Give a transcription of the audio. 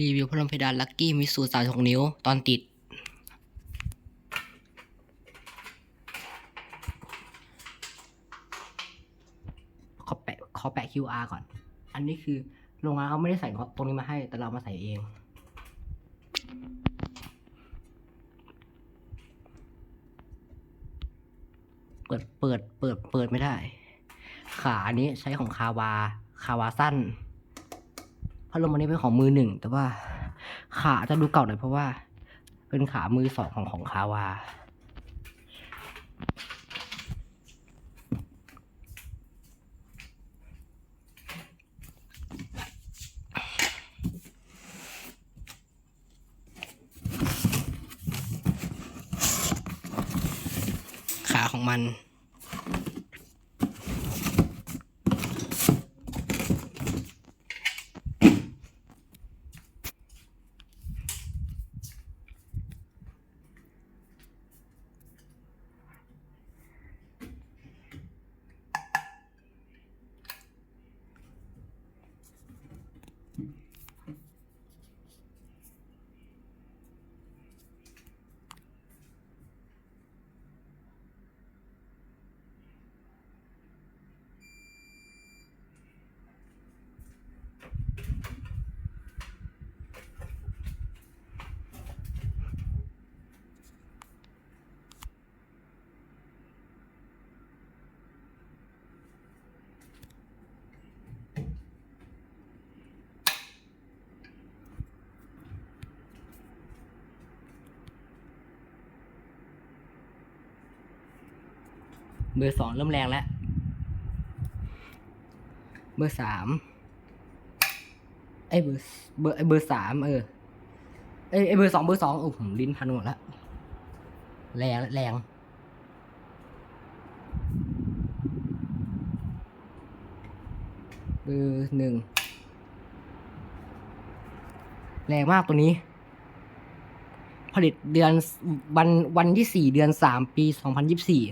รีวิวพัดลมเพดานลักกี้มิสูสามหกนิ้ว ตอนติด ขอแปะขอแปะ QR ก่อน อันนี้คือโรงงานเขาไม่ได้ใส่ตรงนี้มาให้ แต่เรามาใส่เอง เปิดเปิดเปิดเปิดไม่ได้ ขาอันนี้ใช้ของคาวา คาวาสั้น พัดลมอันนี้เป็นของมือหนึ่ง แต่ว่าขาจะดูเก่าหน่อยเพราะว่า เป็นขามือสองของของคาวา ขาของมัน เบอร์สองเริ่มแรงแล้ว เบอร์สามไอ้ยเบอร์เบอร์ไอ้เบอร์สามเออไอ้ยไอ้เบอร์สองเบอร์สองโอ้ผมลิ้นพันหมดแล้วแรงแรงเบอร์หนึ่งแรงมากตัวนี้ ผลิตเดือนวันวันที่สี่เดือนสามปีสองพันยิบสี่